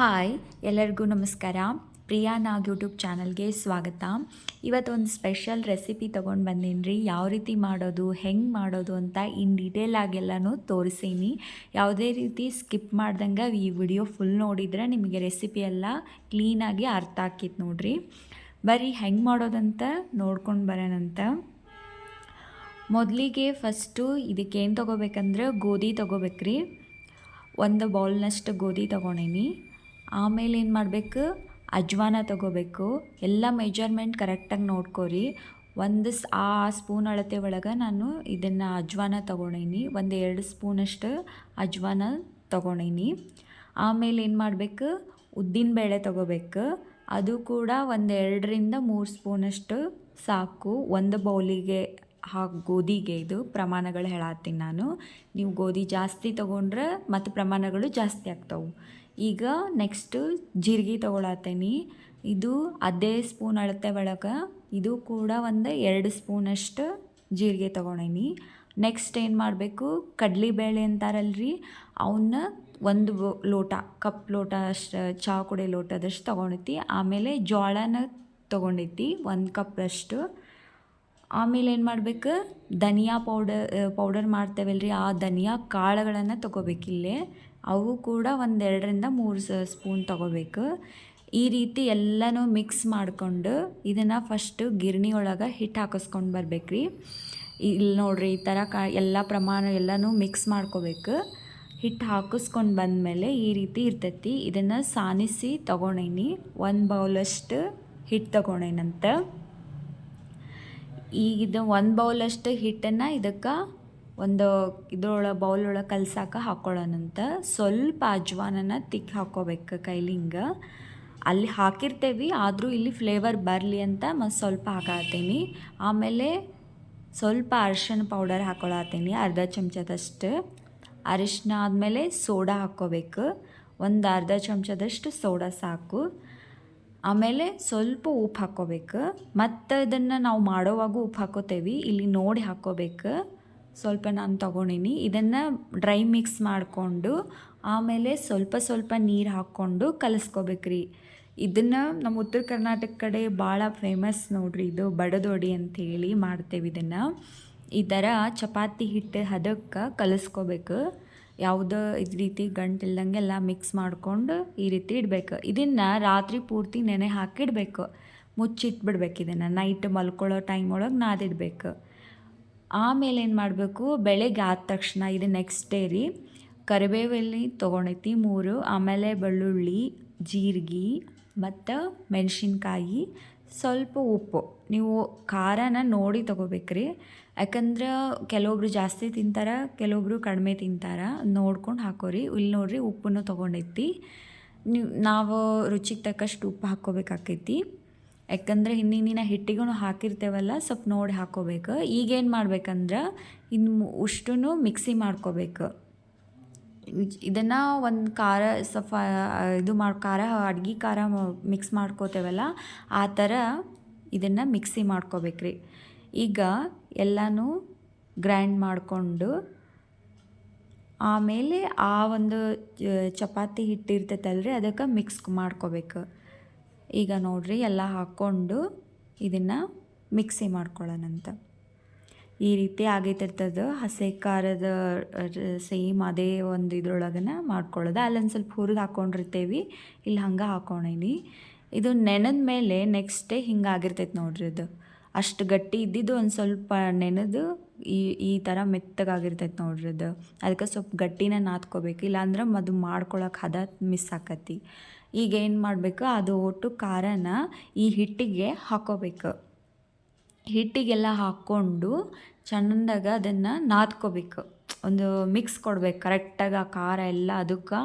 Hi ಎಲ್ಲರಿಗೂ ನಮಸ್ಕಾರ. ಪ್ರಿಯಾ ನಾಗ್ YouTube ಚಾನಲ್ಗೆ ಸ್ವಾಗತ. ಇವತ್ತು ಒಂದು ಸ್ಪೆಷಲ್ ರೆಸಿಪಿ ತೊಗೊಂಡು ಬಂದೀನಿ ರೀ ಯಾವ ರೀತಿ ಮಾಡೋದು, ಹೆಂಗೆ ಮಾಡೋದು ಅಂತ ಇನ್ ಡೀಟೇಲ್ ಆಗೆಲ್ಲನೂ ತೋರಿಸೀನಿ. ಯಾವುದೇ ರೀತಿ ಸ್ಕಿಪ್ ಮಾಡ್ದಂಗೆ ಈ ವಿಡಿಯೋ ಫುಲ್ ನೋಡಿದ್ರೆ ನಿಮಗೆ ರೆಸಿಪಿ ಎಲ್ಲ ಕ್ಲೀನಾಗಿ ಅರ್ಥ ಆಕಿತ್ತು ನೋಡ್ರಿ. ಬರೀ ಹೆಂಗೆ ಮಾಡೋದಂತ ನೋಡ್ಕೊಂಡು ಬರೋಣಂತ ಮೊದಲಿಗೆ ಫಸ್ಟು ಇದಕ್ಕೇನು ತೊಗೋಬೇಕಂದ್ರೆ ಗೋಧಿ ತೊಗೋಬೇಕ್ರಿ. ಒಂದು ಬೌಲ್ನಷ್ಟು ಗೋಧಿ ತೊಗೊಂಡೀನಿ. ಆಮೇಲೆ ಏನು ಮಾಡಬೇಕು? ಅಜ್ವಾನ ತಗೋಬೇಕು. ಎಲ್ಲ ಮೆಜರ್ಮೆಂಟ್ ಕರೆಕ್ಟಾಗಿ ನೋಡ್ಕೋರಿ. ಒಂದು ಸ್ ಆ ಸ್ಪೂನ್ ಅಳತೆ ಒಳಗೆ ನಾನು ಇದನ್ನು ಅಜ್ವಾನ ತೊಗೊಂಡೀನಿ. ಒಂದು ಎರಡು ಸ್ಪೂನಷ್ಟು ಅಜ್ವಾನ ತೊಗೊಂಡೀನಿ. ಆಮೇಲೆ ಏನು ಮಾಡಬೇಕು? ಉದ್ದಿನಬೇಳೆ ತೊಗೋಬೇಕು. ಅದು ಕೂಡ ಒಂದು ಎರಡರಿಂದ ಮೂರು ಸ್ಪೂನಷ್ಟು ಸಾಕು. ಒಂದು ಬೌಲಿಗೆ ಹಾಕಿ ಗೋಧಿಗೆ ಇದು ಪ್ರಮಾಣಗಳು ಹೇಳತ್ತೀನಿ ನಾನು. ನೀವು ಗೋಧಿ ಜಾಸ್ತಿ ತೊಗೊಂಡ್ರೆ ಮತ್ತು ಪ್ರಮಾಣಗಳು ಜಾಸ್ತಿ ಆಗ್ತಾವೆ. ಈಗ ನೆಕ್ಸ್ಟು ಜೀರಿಗೆ ತೊಗೊಳತ್ತೀನಿ. ಇದು ಅದೇ ಸ್ಪೂನ್ ಅಳತೆ ಒಳಗೆ, ಇದು ಕೂಡ ಒಂದು ಎರಡು ಸ್ಪೂನಷ್ಟು ಜೀರಿಗೆ ತೊಗೊಂಡೀನಿ ನೆಕ್ಸ್ಟ್ ಏನು ಮಾಡಬೇಕು ಕಡಲೆಬೇಳೆ ಅಂತಾರಲ್ರಿ ಅವನ್ನ ಒಂದು ಲೋಟ, ಕಪ್ ಲೋಟ ಅಷ್ಟು ಚಹಾ ಕುಡಿ ಲೋಟದಷ್ಟು ತೊಗೊಂಡೈತಿ ಆಮೇಲೆ ಜೋಳನ ತೊಗೊಂಡೈತಿ ಒಂದು ಕಪ್ಪಷ್ಟು ಆಮೇಲೆ ಏನು ಮಾಡ್ಬೇಕು, ಧನಿಯಾ ಪೌಡರ್ ಪೌಡರ್ ಮಾಡ್ತೇವಲ್ರಿ, ಆ ಧನಿಯಾ ಕಾಳುಗಳನ್ನು ತೊಗೋಬೇಕಿಲ್ಲೇ. ಅವು ಕೂಡ ಒಂದೆರಡರಿಂದ ಮೂರು ಸ್ಪೂನ್ ತೊಗೋಬೇಕು. ಈ ರೀತಿ ಎಲ್ಲನೂ ಮಿಕ್ಸ್ ಮಾಡಿಕೊಂಡು ಇದನ್ನು ಫಸ್ಟು ಗಿರಣಿ ಒಳಗೆ ಹಿಟ್ಟು ಹಾಕಿಸ್ಕೊಂಡು ಬರ್ಬೇಕ್ರಿ. ಇಲ್ಲಿ ನೋಡ್ರಿ ಈ ಥರ ಕಾ, ಎಲ್ಲ ಪ್ರಮಾಣ ಎಲ್ಲನೂ ಮಿಕ್ಸ್ ಮಾಡ್ಕೋಬೇಕು. ಹಿಟ್ಟು ಹಾಕಿಸ್ಕೊಂಡು ಬಂದಮೇಲೆ ಈ ರೀತಿ ಇರ್ತೈತಿ. ಇದನ್ನು ಸಾನಿಸಿ ತೊಗೊಂಡೀನಿ ಒಂದು ಬೌಲಷ್ಟು ಹಿಟ್ಟು ತೊಗೊಂಡೇನಂತ ಈಗ ಇದು ಒಂದು ಬೌಲಷ್ಟು ಹಿಟ್ಟನ್ನು ಇದಕ್ಕೆ ಒಂದು ಇದ್ರೊಳಗೆ ಬೌಲ್ ಒಳಗೆ ಕಲ್ಸಾಕ ಹಾಕ್ಕೊಳ್ಳೋಣಂತ ಸ್ವಲ್ಪ ಅಜ್ವಾನನ ತಿಕ್ಕಿ ಹಾಕ್ಕೋಬೇಕು ಕೈಲಿ ಹಿಂಗೆ. ಅಲ್ಲಿ ಹಾಕಿರ್ತೇವೆ, ಆದರೂ ಇಲ್ಲಿ ಫ್ಲೇವರ್ ಬರಲಿ ಅಂತ ಮತ್ತು ಸ್ವಲ್ಪ ಹಾಕತ್ತೀನಿ ಆಮೇಲೆ ಸ್ವಲ್ಪ ಅರಿಶಿನ ಪೌಡರ್ ಹಾಕ್ಕೊಳತ್ತೀನಿ ಅರ್ಧ ಚಮಚದಷ್ಟು. ಅರಿಶಿನ ಆದಮೇಲೆ ಸೋಡಾ ಹಾಕ್ಕೋಬೇಕು. ಒಂದು ಅರ್ಧ ಚಮಚದಷ್ಟು ಸೋಡಾ ಸಾಕು. ಆಮೇಲೆ ಸ್ವಲ್ಪ ಉಪ್ಪು ಹಾಕ್ಕೋಬೇಕು. ಮತ್ತು ಇದನ್ನು ನಾವು ಮಾಡೋವಾಗೂ ಉಪ್ಪು ಹಾಕೋತೇವೆ. ಇಲ್ಲಿ ನೋಡಿ ಹಾಕ್ಕೋಬೇಕು. ಸ್ವಲ್ಪ ನಾನು ತೊಗೊಂಡಿನಿ. ಇದನ್ನು ಡ್ರೈ ಮಿಕ್ಸ್ ಮಾಡಿಕೊಂಡು ಆಮೇಲೆ ಸ್ವಲ್ಪ ಸ್ವಲ್ಪ ನೀರು ಹಾಕ್ಕೊಂಡು ಕಲಿಸ್ಕೋಬೇಕ್ರಿ. ಇದನ್ನು ನಮ್ಮ ಉತ್ತರ ಕರ್ನಾಟಕ ಕಡೆ ಭಾಳ ಫೇಮಸ್ ನೋಡ್ರಿ ಇದು ಬಡದೊಡಿ ಅಂಥೇಳಿ ಮಾಡ್ತೇವೆ ಇದನ್ನು. ಈ ಥರ ಚಪಾತಿ ಹಿಟ್ಟು ಹದಕ್ಕೆ ಕಲಿಸ್ಕೋಬೇಕು. ಯಾವುದೋ ಇದು ರೀತಿ ಗಂಟಿಲ್ದಂಗೆ ಎಲ್ಲ ಮಿಕ್ಸ್ ಮಾಡ್ಕೊಂಡು ಈ ರೀತಿ ಇಡಬೇಕು. ಇದನ್ನು ರಾತ್ರಿ ಪೂರ್ತಿ ನೆನೆ ಹಾಕಿಡಬೇಕು. ಮುಚ್ಚಿಟ್ಬಿಡ್ಬೇಕು ಇದನ್ನು. ನೈಟ್ ಮಲ್ಕೊಳ್ಳೋ ಟೈಮ್ ಒಳಗೆ ನಾದಿಡ್ಬೇಕು. ಆಮೇಲೆ ಏನು ಮಾಡಬೇಕು? ಬೆಳಗ್ಗೆ ಆದ ತಕ್ಷಣ ಇದು ನೆಕ್ಸ್ಟ್ ಡೇ ರೀ. ಕರಿಬೇವಲ್ಲಿ ತೊಗೊಂಡೈತಿ ಮೂರು, ಆಮೇಲೆ ಬೆಳ್ಳುಳ್ಳಿ, ಜೀರಿಗೆ, ಮತ್ತು ಮೆಣಸಿನ್ಕಾಯಿ, ಸ್ವಲ್ಪ ಉಪ್ಪು. ನೀವು ಖಾರನ ನೋಡಿ ತೊಗೋಬೇಕ್ರಿ ಯಾಕಂದ್ರೆ ಕೆಲವೊಬ್ರು ಜಾಸ್ತಿ ತಿಂತಾರೆ, ಕೆಲವೊಬ್ರು ಕಡಿಮೆ ತಿಂತಾರೆ, ನೋಡ್ಕೊಂಡು ಹಾಕೋರಿ ಇಲ್ಲಿ ನೋಡ್ರಿ ಉಪ್ಪನ್ನು ತೊಗೊಂಡೈತಿ ನೀವು, ನಾವು ರುಚಿಗೆ ತಕ್ಕಷ್ಟು ಉಪ್ಪು ಹಾಕ್ಕೋಬೇಕಾಕೈತಿ ಯಾಕಂದ್ರೆ ಹಿಂದಿನ ದಿನ ಹಿಟ್ಟಿಗೂ ಹಾಕಿರ್ತೇವಲ್ಲ, ಸ್ವಲ್ಪ ನೋಡಿ ಹಾಕೋಬೇಕು. ಈಗೇನು ಮಾಡ್ಬೇಕಂದ್ರೆ ಇನ್ನು ಉಷ್ಟುನು ಮಿಕ್ಸಿ ಮಾಡ್ಕೋಬೇಕು. ಇದನ್ನು ಒಂದು ಖಾರ, ಸ್ವಲ್ಪ ಇದು ಮಾಡಿ, ಖಾರ, ಅಡ್ಗೆ ಖಾರ ಮಿಕ್ಸ್ ಮಾಡ್ಕೋತೇವಲ್ಲ, ಆ ಥರ ಇದನ್ನು ಮಿಕ್ಸಿ ಮಾಡ್ಕೋಬೇಕ್ರಿ. ಈಗ ಎಲ್ಲನೂ ಗ್ರೈಂಡ್ ಮಾಡಿಕೊಂಡು, ಆಮೇಲೆ ಆ ಒಂದು ಚಪಾತಿ ಹಿಟ್ಟು ರೀ ಅದಕ್ಕೆ ಮಿಕ್ಸ್ ಮಾಡ್ಕೋಬೇಕು. ಈಗ ನೋಡ್ರಿ ಎಲ್ಲ ಹಾಕ್ಕೊಂಡು ಇದನ್ನು ಮಿಕ್ಸಿ ಮಾಡ್ಕೊಳ್ಳೋಣಂತ. ಈ ರೀತಿ ಆಗೈತಿರ್ತದೆ, ಹಸಿ ಖಾರದ ಸೇಮ್ ಅದೇ ಒಂದು ಇದ್ರೊಳಗನ ಮಾಡ್ಕೊಳ್ಳೋದು. ಅಲ್ಲೊಂದು ಸ್ವಲ್ಪ ಹುರಿದು ಹಾಕ್ಕೊಂಡಿರ್ತೇವೆ ಇಲ್ಲಿ ಹಂಗೆ ಹಾಕೊಂಡೀನಿ ಇದು ನೆನೆದ ಮೇಲೆ ನೆಕ್ಸ್ಟ್ ಡೇ ಹಿಂಗೆ ಆಗಿರ್ತೈತೆ ನೋಡ್ರಿ ಇದು. ಅಷ್ಟು ಗಟ್ಟಿ ಇದ್ದಿದ್ದು ಒಂದು ಸ್ವಲ್ಪ ನೆನೆದು ಈ ಈ ಥರ ಮೆತ್ತಗಾಗಿರ್ತೈತೆ ನೋಡ್ರಿ ಅದು ಅದಕ್ಕೆ ಸ್ವಲ್ಪ ಗಟ್ಟಿನ ನಾದ್ಕೋಬೇಕು. ಇಲ್ಲಾಂದ್ರೆ ಅದು ಮಾಡ್ಕೊಳಕ್ಕೆ ಹದ ಮಿಸ್ ಆಕತಿ. ಈಗ ಏನು ಮಾಡಬೇಕು? ಅದು ಒಟ್ಟು ಖಾರನ ಈ ಹಿಟ್ಟಿಗೆ ಹಾಕೋಬೇಕು. ಹಿಟ್ಟಿಗೆಲ್ಲ ಹಾಕ್ಕೊಂಡು ಚೆಂದಾಗ ಅದನ್ನು ನಾದ್ಕೋಬೇಕು. ಒಂದು ಮಿಕ್ಸ್ ಕೊಡ್ಬೇಕು. ಕರೆಕ್ಟಾಗಿ ಆ ಖಾರ ಎಲ್ಲ ಅದಕ್ಕೆ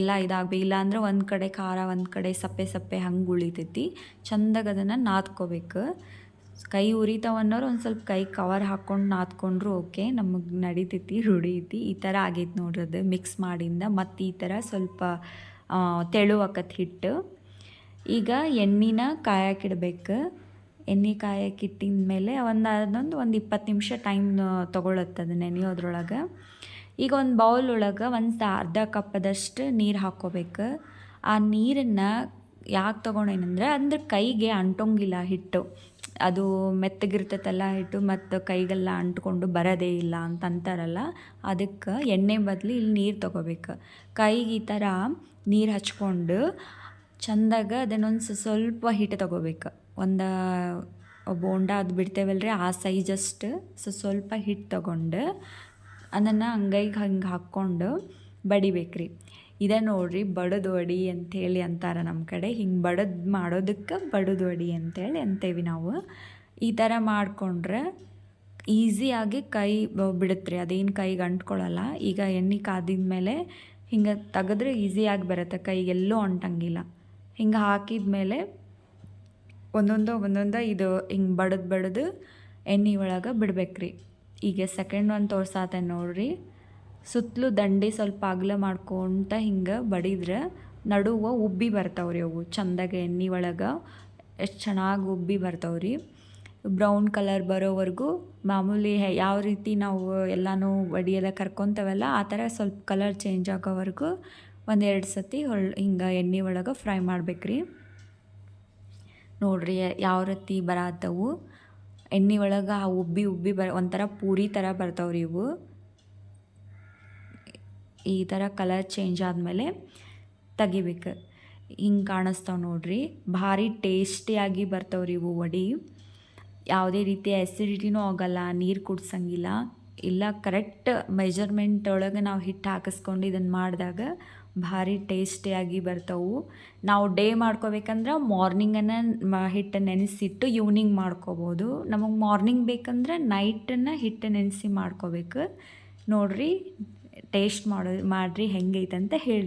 ಎಲ್ಲ ಇದಾಗಬೇಕು. ಇಲ್ಲಾಂದ್ರೆ ಒಂದು ಕಡೆ ಖಾರ, ಒಂದು ಕಡೆ ಸಪ್ಪೆ ಸಪ್ಪೆ ಹಂಗೆ ಉಳಿತೈತಿ. ಚೆಂದಾಗ ಅದನ್ನು ನಾದ್ಕೋಬೇಕು. ಕೈ ಉರಿತಾವನ್ನೋರು ಒಂದು ಸ್ವಲ್ಪ ಕೈ ಕವರ್ ಹಾಕ್ಕೊಂಡು ನಾದ್ಕೊಂಡ್ರು ಓಕೆ ನಮಗೆ ನಡಿತೈತಿ, ರೂಢಿ ಐತಿ. ಈ ಥರ ಆಗೈತೆ ನೋಡ್ರಿ ಅದು ಮಿಕ್ಸ್ ಮಾಡಿಂದ. ಮತ್ತು ಈ ಥರ ಸ್ವಲ್ಪ ತೆಳುವಾಕತ್ ಹಿಟ್ಟು. ಈಗ ಎಣ್ಣೆನ ಕಾಯಕ್ಕಿಡ್ಬೇಕು ಎಣ್ಣೆ ಕಾಯಕ್ಕಿಟ್ಟಿದ ಮೇಲೆ ಒಂದು ಅದೊಂದು ಒಂದು ಇಪ್ಪತ್ತು ನಿಮಿಷ ಟೈಮ್ ತೊಗೊಳತ್ತೆ ಅದು ನೆನೆಯೋದ್ರೊಳಗೆ. ಈಗ ಒಂದು ಬೌಲ್ ಒಳಗೆ ಒಂದು ಅರ್ಧ ಕಪ್ಪದಷ್ಟು ನೀರು ಹಾಕ್ಕೋಬೇಕು ಆ ನೀರನ್ನು ಯಾಕೆ ತೊಗೊಂಡೇನಂದ್ರೆ ಅಂದ್ರೆ ಕೈಗೆ ಅಂಟೋಂಗಿಲ್ಲ ಹಿಟ್ಟು. ಅದು ಮೆತ್ತಗಿರ್ತೈತಲ್ಲ ಹಿಟ್ಟು ಮತ್ತು ಕೈಗೆಲ್ಲ ಅಂಟ್ಕೊಂಡು ಬರೋದೇ ಇಲ್ಲ ಅಂತ ಅಂತಾರಲ್ಲ, ಅದಕ್ಕೆ ಎಣ್ಣೆ ಬದಲು ಇಲ್ಲಿ ನೀರು ತೊಗೋಬೇಕು. ಕೈಗೆ ಈ ಥರ ನೀರು ಹಚ್ಕೊಂಡು ಚಂದಾಗ ಅದನ್ನೊಂದು ಸ್ವಲ್ಪ ಹಿಟ್ಟು ತೊಗೋಬೇಕು. ಒಂದು ಬೋಂಡ ಅದು ಬಿಡ್ತೇವಲ್ರಿ, ಆ ಸೈಜಷ್ಟು ಸೊ, ಸ್ವಲ್ಪ ಹಿಟ್ಟು ತೊಗೊಂಡು ಅದನ್ನು ಅಂಗೈಗೆ ಹಂಗೆ ಹಾಕ್ಕೊಂಡು ಬಡಿಬೇಕ್ರಿ. ಇದೇ ನೋಡ್ರಿ ಬಡದು ವಡಿ ಅಂಥೇಳಿ ಅಂತಾರೆ ನಮ್ಮ ಕಡೆ. ಹಿಂಗೆ ಬಡದು ಮಾಡೋದಕ್ಕೆ ಬಡದು ವಡಿ ಅಂತೇಳಿ ಅಂತೇವಿ ನಾವು. ಈ ಥರ ಮಾಡಿಕೊಂಡ್ರೆ ಈಸಿಯಾಗಿ ಕೈ ಬಿಡುತ್ತೆ ಅದೇನು ಕೈಗೆ ಅಂಟ್ಕೊಳ್ಳಲ್ಲ ಈಗ ಎಣ್ಣೆ ಕಾದಿದ ಮೇಲೆ ಹಿಂಗೆ ತೆಗೆದ್ರೆ ಈಸಿಯಾಗಿ ಬರುತ್ತೆ. ಕೈಗೆಲ್ಲೂ ಅಂಟಂಗಿಲ್ಲ ಹಿಂಗೆ ಹಾಕಿದ ಮೇಲೆ ಒಂದೊಂದು ಒಂದೊಂದು ಇದು ಹಿಂಗೆ ಬಡದು ಬಡದು ಎಣ್ಣೆ ಒಳಗೆ ಬಿಡ್ಬೇಕ್ರಿ. ಈಗ ಸೆಕೆಂಡ್ ಒಂದು ತೋರ್ಸಾತೆ ನೋಡ್ರಿ. ಸುತ್ತಲೂ ದಂಡೆ ಸ್ವಲ್ಪ ಅಗಲ ಮಾಡ್ಕೊತ ಹಿಂಗೆ ಬಡಿದ್ರೆ ನಡುವೆ ಉಬ್ಬಿ ಬರ್ತಾವ್ರಿ ಅವು, ಚಂದಾಗಿ ಎಣ್ಣೆ ಒಳಗೆ. ಎಷ್ಟು ಚೆನ್ನಾಗಿ ಉಬ್ಬಿ ಬರ್ತಾವ್ರಿ. ಬ್ರೌನ್ ಕಲರ್ ಬರೋವರೆಗೂ ಮಾಮೂಲಿ ಯಾವ ರೀತಿ ನಾವು ಎಲ್ಲನೂ ಒಡಿಯೆಲ್ಲ ಕರ್ಕೊತವಲ್ಲ, ಆ ಥರ ಸ್ವಲ್ಪ ಕಲರ್ ಚೇಂಜ್ ಆಗೋವರೆಗೂ ಒಂದೆರಡು ಸತಿ ಹೊಳ್, ಹಿಂಗೆ ಎಣ್ಣೆ ಒಳಗೆ ಫ್ರೈ ಮಾಡ್ಬೇಕ್ರಿ. ನೋಡ್ರಿ ಯಾವ ರೀತಿ ಬರತ್ತವು ಎಣ್ಣೆ ಒಳಗೆ ಆ ಉಬ್ಬಿ ಉಬ್ಬಿ ಬರ, ಒಂಥರ ಪೂರಿ ಥರ ಬರ್ತಾವ್ರಿ ಇವು. ಈ ಥರ ಕಲರ್ ಚೇಂಜ್ ಆದಮೇಲೆ ತೆಗಿಬೇಕು. ಹಿಂಗೆ ಕಾಣಿಸ್ತಾವೆ ನೋಡ್ರಿ. ಭಾರಿ ಟೇಸ್ಟಿಯಾಗಿ ಬರ್ತಾವ್ರಿ ಇವು ವಡಿ. ಯಾವುದೇ ರೀತಿಯ ಆ್ಯಸಿಡಿಟಿನೂ ಆಗಲ್ಲ, ನೀರು ಕುಡ್ಸಂಗಿಲ್ಲ. ಇಲ್ಲ ಕರೆಕ್ಟ್ ಮೆಜರ್ಮೆಂಟ್ ಒಳಗೆ ನಾವು ಹಿಟ್ಟು ಹಾಕಿಸ್ಕೊಂಡು ಇದನ್ನು ಮಾಡಿದಾಗ ಭಾರಿ ಟೇಸ್ಟಿಯಾಗಿ ಬರ್ತವು. ನಾವು ಡೇ ಮಾಡ್ಕೋಬೇಕಂದ್ರೆ ಮಾರ್ನಿಂಗನ್ನು ಹಿಟ್ಟು ನೆನೆಸಿಟ್ಟು ಈವ್ನಿಂಗ್ ಮಾಡ್ಕೋಬೋದು. ನಮಗೆ ಮಾರ್ನಿಂಗ್ ಬೇಕಂದ್ರೆ ನೈಟನ್ನು ಹಿಟ್ಟು ನೆನೆಸಿ ಮಾಡ್ಕೋಬೇಕು. ನೋಡಿರಿ ಟೇಸ್ಟ್ ಮಾಡೋ ಮಾಡಿರಿ ಹೆಂಗೈತೆ ಅಂತ ಹೇಳಿ.